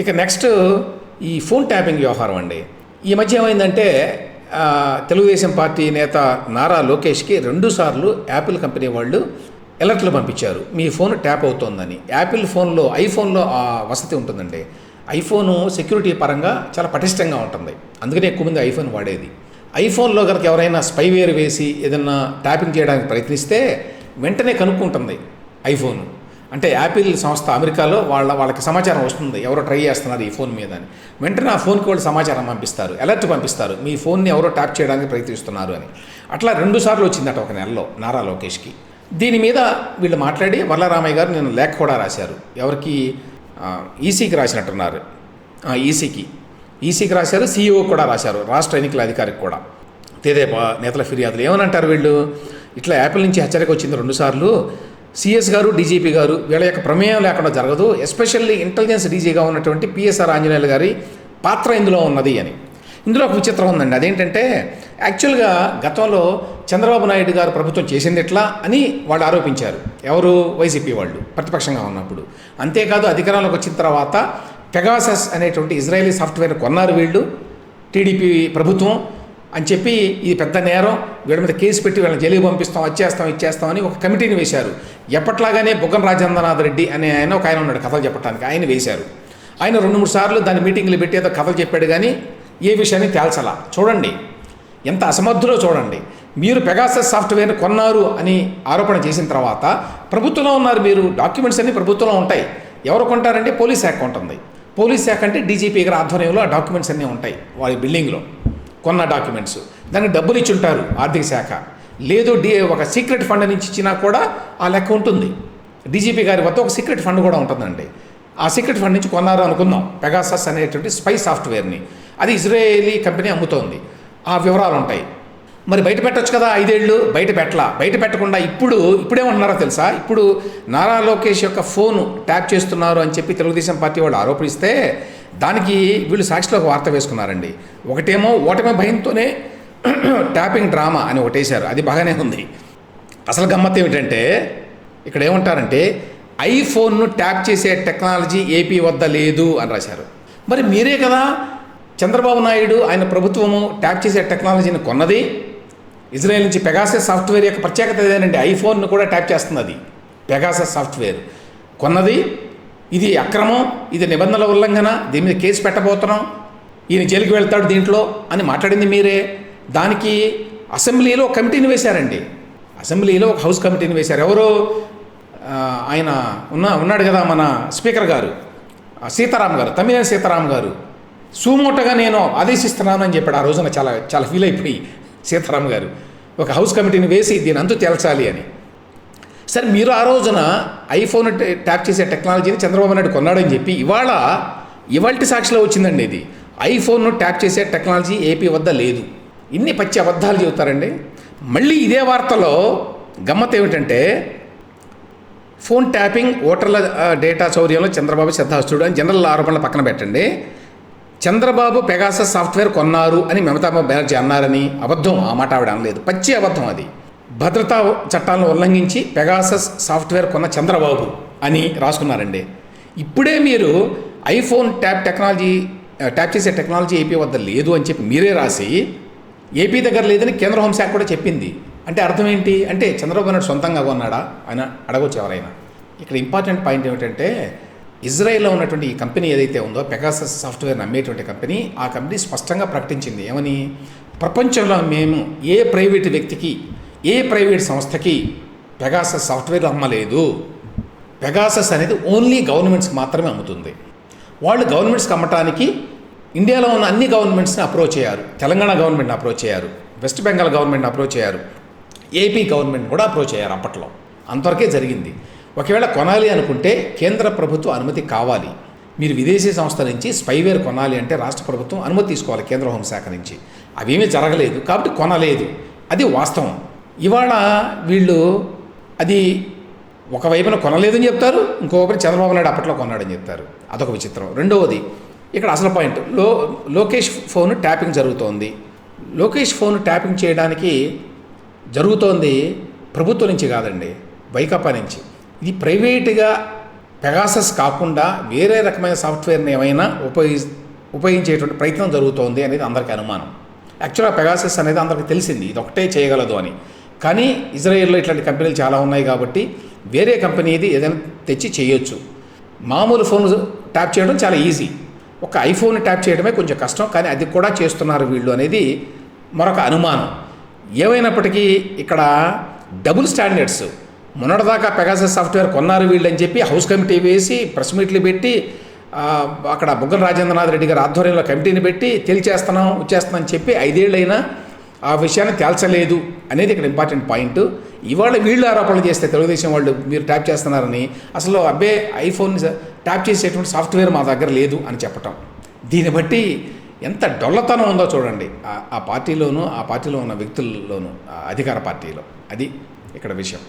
ఇక నెక్స్ట్ ఈ phone tapping వ్యవహారం అండి. ఈ మధ్య ఏమైందంటే తెలుగుదేశం పార్టీ నేత నారా లోకేష్కి రెండుసార్లు యాపిల్ కంపెనీ వాళ్ళు ఎలర్ట్లు పంపించారు. మీ ఫోన్ ట్యాప్ అవుతోందని. యాపిల్ ఫోన్లో ఐఫోన్లో ఆ వసతి ఉంటుందండి. ఐఫోను సెక్యూరిటీ పరంగా చాలా పటిష్టంగా ఉంటుంది. అందుకనే ఎక్కువ మంది ఐఫోన్ వాడేది. ఐఫోన్లో కనుక ఎవరైనా స్పైవేర్ వేసి ఏదన్నా ట్యాపింగ్ చేయడానికి ప్రయత్నిస్తే వెంటనే కనుక్కుంటుంది ఐఫోన్ అంటే యాపిల్ సంస్థ అమెరికాలో వాళ్ళ వాళ్ళకి సమాచారం వస్తుంది. ఎవరో ట్రై చేస్తున్నారు ఈ ఫోన్ మీద అని. వెంటనే ఆ ఫోన్కి వాళ్ళు సమాచారం పంపిస్తారు. అలర్ట్ పంపిస్తారు. మీ ఫోన్ని ఎవరో ట్యాప్ చేయడానికి ప్రయత్నిస్తున్నారు అని. అట్లా రెండు సార్లు వచ్చిందట ఒక నెలలో నారా లోకేష్కి. దీని మీద వీళ్ళు మాట్లాడి వరలరామయ్య గారు నేను లేఖ కూడా రాశారు. ఎవరికి? ఈసీకి రాసినట్టున్నారు. ఈసీకి. ఈసీకి రాశారు సీఈఓ కూడా రాశారు. రాష్ట్ర ఎన్నికల అధికారికి కూడా. తేదేపా నేతల ఫిర్యాదులు. ఏమనంటారు వీళ్ళు? ఇట్లా యాపిల్ నుంచి హెచ్చరిక వచ్చింది రెండుసార్లు సిఎస్ గారు డీజీపీ గారు వీళ్ళ యొక్క ప్రమేయం లేకుండా జరగదు. ఎస్పెషల్లీ ఇంటెలిజెన్స్ డీజీగా ఉన్నటువంటి పిఎస్ఆర్ ఆంజనేయులు గారి పాత్ర ఇందులో ఉన్నది అని. ఇందులో ఒక విచిత్రం ఉందండి. అదేంటంటే యాక్చువల్గా గతంలో చంద్రబాబు నాయుడు గారు ప్రభుత్వం చేసింది ఎట్లా అని వాళ్ళు ఆరోపించారు. ఎవరు? వైసీపీ వాళ్ళు ప్రతిపక్షంగా ఉన్నప్పుడు. అంతేకాదు అధికారంలోకి వచ్చిన తర్వాత పెగాసస్ అనేటువంటి ఇజ్రాయేలీ సాఫ్ట్వేర్ కొన్నారు వీళ్ళు. టీడీపీ ప్రభుత్వం అని చెప్పి ఇది పెద్ద నేరం వీళ్ళ మీద కేసు పెట్టి వీళ్ళని జైలుకి పంపిస్తాం వచ్చేస్తాం ఇచ్చేస్తాం అని ఒక కమిటీని వేశారు. ఎప్పట్లాగానే బుగ్గన రాజేంద్రనాథ్ రెడ్డి అనే ఆయన ఒక ఆయన ఉన్నాడు కథలు చెప్పడానికి ఆయన వేశారు. ఆయన రెండు మూడు సార్లు దాని మీటింగ్లు పెట్టి ఏదో కథలు చెప్పాడు కానీ ఏ విషయాన్ని తేల్చలా. చూడండి. ఎంత అసమర్థులో చూడండి. మీరు పెగాసస్ సాఫ్ట్వేర్ కొన్నారు అని ఆరోపణ చేసిన తర్వాత ప్రభుత్వంలో ఉన్నారు మీరు. డాక్యుమెంట్స్ అన్నీ ప్రభుత్వంలో ఉంటాయి. ఎవరు కొంటారంటే పోలీస్ శాఖ ఉంటుంది. పోలీస్ శాఖ అంటే డీజీపీ గారి ఆధ్వర్యంలో ఆ డాక్యుమెంట్స్ అన్నీ ఉంటాయి. వారి బిల్డింగ్లో. కొన్న డాక్యుమెంట్స్. దానికి డబ్బులు ఇచ్చి ఉంటారు ఆర్థిక శాఖ. లేదు డి ఒక సీక్రెట్ ఫండ్ నుంచి ఇచ్చినా కూడా ఆ లెక్క ఉంటుంది. డీజీపీ గారి వద్ద ఒక సీక్రెట్ ఫండ్ కూడా ఉంటుందండి. ఆ సీక్రెట్ ఫండ్ నుంచి కొన్నారు అనుకుందాం. పెగాసస్ అనేటువంటి స్పై సాఫ్ట్వేర్ని. అది ఇజ్రాయేలీ కంపెనీ అమ్ముతోంది. ఆ వివరాలు ఉంటాయి. మరి బయట పెట్టొచ్చు కదా ఐదేళ్ళు? బయట పెట్టలా. బయట పెట్టకుండా ఇప్పుడు ఇప్పుడేమంటున్నారో తెలుసా? ఇప్పుడు నారా లోకేష్ యొక్క ఫోను ట్యాప్ చేస్తున్నారు అని చెప్పి తెలుగుదేశం పార్టీ వాళ్ళు ఆరోపిస్తే దానికి వీళ్ళు సాక్షిలో ఒక వార్త వేసుకున్నారండి. ఒకటేమో ఓటమి భయంతోనే ట్యాపింగ్ డ్రామా అని ఒకటేశారు. అది బాగానే ఉంది. అసలు గమ్మత్ ఏమిటంటే ఇక్కడ ఏమంటారంటే ఐఫోన్ను ట్యాప్ చేసే టెక్నాలజీ ఏపీ వద్ద లేదు అని రాశారు. మరి మీరే కదా చంద్రబాబు నాయుడు ఆయన ప్రభుత్వము ట్యాప్ చేసే టెక్నాలజీని కొన్నది. ఇజ్రాయెల్ నుంచి పెగాసస్ సాఫ్ట్వేర్ యొక్క ప్రత్యేకత ఏదేనండి ఐఫోన్ను కూడా ట్యాప్ చేస్తుంది అది సాఫ్ట్వేర్ కొన్నది. ఇది అక్రమం ఇది నిబంధనల ఉల్లంఘన దీని మీద కేసు పెట్టబోతున్నాం ఈయన జైలుకి వెళ్తాడు దీంట్లో అని మాట్లాడింది మీరే. దానికి అసెంబ్లీలో కమిటీని వేశారండి. అసెంబ్లీలో ఒక హౌస్ కమిటీని వేశారు. ఎవరు? ఆయన ఉన్న ఉన్నాడు కదా మన స్పీకర్ గారు. సీతారాం గారు తమిళ సీతారాం గారు. సూమోటగా నేను ఆదేశిస్తున్నాను అని చెప్పాడు. ఆ రోజున చాలా చాలా ఫీల్ అయిపోయి సీతారాం గారు. ఒక హౌస్ కమిటీని వేసి దీని అంతు తేల్చాలి అని. సరే మీరు ఆ రోజున ఐఫోన్ ట్యాప్ చేసే టెక్నాలజీని చంద్రబాబు నాయుడు కొన్నాడని చెప్పి ఇవాళ ఇవాల్టి సాక్షిలో వచ్చిందండి ఇది. ఐఫోన్ను ట్యాప్ చేసే టెక్నాలజీ ఏపీ వద్ద లేదు. ఇన్ని పచ్చి అబద్ధాలు చెబుతారండి. మళ్ళీ ఇదే వార్తలో గమ్మత్ ఏమిటంటే ఫోన్ ట్యాపింగ్ ఓటర్ల డేటా చౌర్యంలో చంద్రబాబు శ్రద్ధాస్తుడు అని జనరల్ ఆరోపణలు పక్కన పెట్టండి. చంద్రబాబు పెగాస సాఫ్ట్వేర్ కొన్నారు అని మమతా బెనర్జీ అన్నారని అబద్ధం. ఆ మాట ఆవిడ అనలేదు. పచ్చి అబద్ధం అది. భద్రతా చట్టాలను ఉల్లంఘించి పెగాసస్ సాఫ్ట్వేర్ కొన్న చంద్రబాబు అని రాసుకున్నారండి. ఇప్పుడే మీరు ఐఫోన్ ట్యాప్ టెక్నాలజీ ట్యాప్ చేసే టెక్నాలజీ ఏపీ వద్ద లేదు అని చెప్పి మీరే రాసి ఏపీ దగ్గర లేదని కేంద్ర హోంశాఖ కూడా చెప్పింది. అంటే అర్థం ఏంటి? అంటే చంద్రబాబు నాయుడు సొంతంగా కొన్నాడా? ఆయన అడగవచ్చు ఎవరైనా. ఇక్కడ ఇంపార్టెంట్ పాయింట్ ఏమిటంటే ఇజ్రాయెల్లో ఉన్నటువంటి ఈ కంపెనీ ఏదైతే ఉందో పెగాసస్ సాఫ్ట్వేర్ అమ్మేటువంటి కంపెనీ ఆ కంపెనీ స్పష్టంగా ప్రకటించింది. ఏమని? ప్రపంచంలో మేము ఏ ప్రైవేటు వ్యక్తికి ఏ ప్రైవేట్ సంస్థకి పెగాసస్ సాఫ్ట్వేర్ అమ్మలేదు? పెగాసస్ అనేది ఓన్లీ గవర్నమెంట్స్కి మాత్రమే అమ్ముతుంది. వాళ్ళు గవర్నమెంట్స్కి అమ్మటానికి ఇండియాలో ఉన్న అన్ని గవర్నమెంట్స్ని అప్రోచ్ అయ్యారు తెలంగాణ గవర్నమెంట్ని అప్రోచ్ అయ్యారు వెస్ట్ బెంగాల్ గవర్నమెంట్ని అప్రోచ్ అయ్యారు ఏపీ గవర్నమెంట్ కూడా అప్రోచ్ అయ్యారు అప్పట్లో. అంతవరకే జరిగింది. ఒకవేళ కొనాలి అనుకుంటే కేంద్ర ప్రభుత్వ అనుమతి కావాలి. మీరు విదేశీ సంస్థ నుంచి స్పైవేర్ కొనాలి అంటే రాష్ట్ర ప్రభుత్వం అనుమతి తీసుకోవాలి కేంద్ర హోంశాఖ నుంచి. అవేమీ జరగలేదు. కాబట్టి కొనలేదు. అది వాస్తవం. ఇవాళ వీళ్ళు అది ఒకవైపున కొనలేదని చెప్తారు ఇంకోవైపున చంద్రబాబు నాయుడు అప్పట్లో కొన్నాడని చెప్తారు. అదొక విచిత్రం. రెండవది ఇక్కడ అసలు పాయింట్లో లోకేష్ ఫోన్ ట్యాపింగ్ జరుగుతోంది. లోకేష్ ఫోన్ ట్యాపింగ్ చేయడానికి జరుగుతోంది ప్రభుత్వం నుంచి కాదండి వైకాపా నుంచి. ఇది ప్రైవేటుగా పెగాసస్ కాకుండా వేరే రకమైన సాఫ్ట్వేర్ని ఏమైనా ఉపయోగి ఉపయోగించేటువంటి ప్రయత్నం జరుగుతోంది అనేది అందరికీ అనుమానం. యాక్చువల్గా పెగాసస్ అనేది అందరికీ తెలిసింది ఇది ఒకటే చేయగలదు అని. కానీ ఇజ్రాయెల్లో ఇట్లాంటి కంపెనీలు చాలా ఉన్నాయి కాబట్టి వేరే కంపెనీది ఏదైనా తెచ్చి చేయొచ్చు. మామూలు ఫోన్ ట్యాప్ చేయడం చాలా ఈజీ. ఒక ఐఫోన్ ట్యాప్ చేయడమే కొంచెం కష్టం కానీ అది కూడా చేస్తున్నారు వీళ్ళు అనేది మరొక అనుమానం. ఏమైనప్పటికీ ఇక్కడ డబుల్ స్టాండర్డ్స్. మొన్నటిదాకా పెగాసస్ సాఫ్ట్వేర్ కొన్నారు వీళ్ళు అని చెప్పి హౌస్ కమిటీ వేసి ప్రెస్ మీట్లు పెట్టి అక్కడ బుగ్గన రాజేంద్రనాథ్ రెడ్డి గారి ఆధ్వర్యంలో కమిటీని పెట్టి తేల్చేస్తున్నాం వచ్చేస్తున్నాం అని చెప్పి ఐదేళ్ళైనా ఆ విషయాన్ని తేల్చలేదు అనేది ఇక్కడ ఇంపార్టెంట్ పాయింట్. ఇవాళ వీళ్ళు ఆరోపణలు చేస్తే తెలుగుదేశం వాళ్ళు మీరు ట్యాప్ చేస్తున్నారని అసలు అబ్బే ఐఫోన్ ట్యాప్ చేసేటువంటి సాఫ్ట్వేర్ మా దగ్గర లేదు అని చెప్పటం. దీన్ని బట్టి ఎంత డొల్లతనం ఉందో చూడండి. ఆ- ఆ పార్టీలోనూ ఆ పార్టీలో ఉన్న వ్యక్తుల్లోనూ ఆ అధికార పార్టీలో. అది ఇక్కడ విషయం.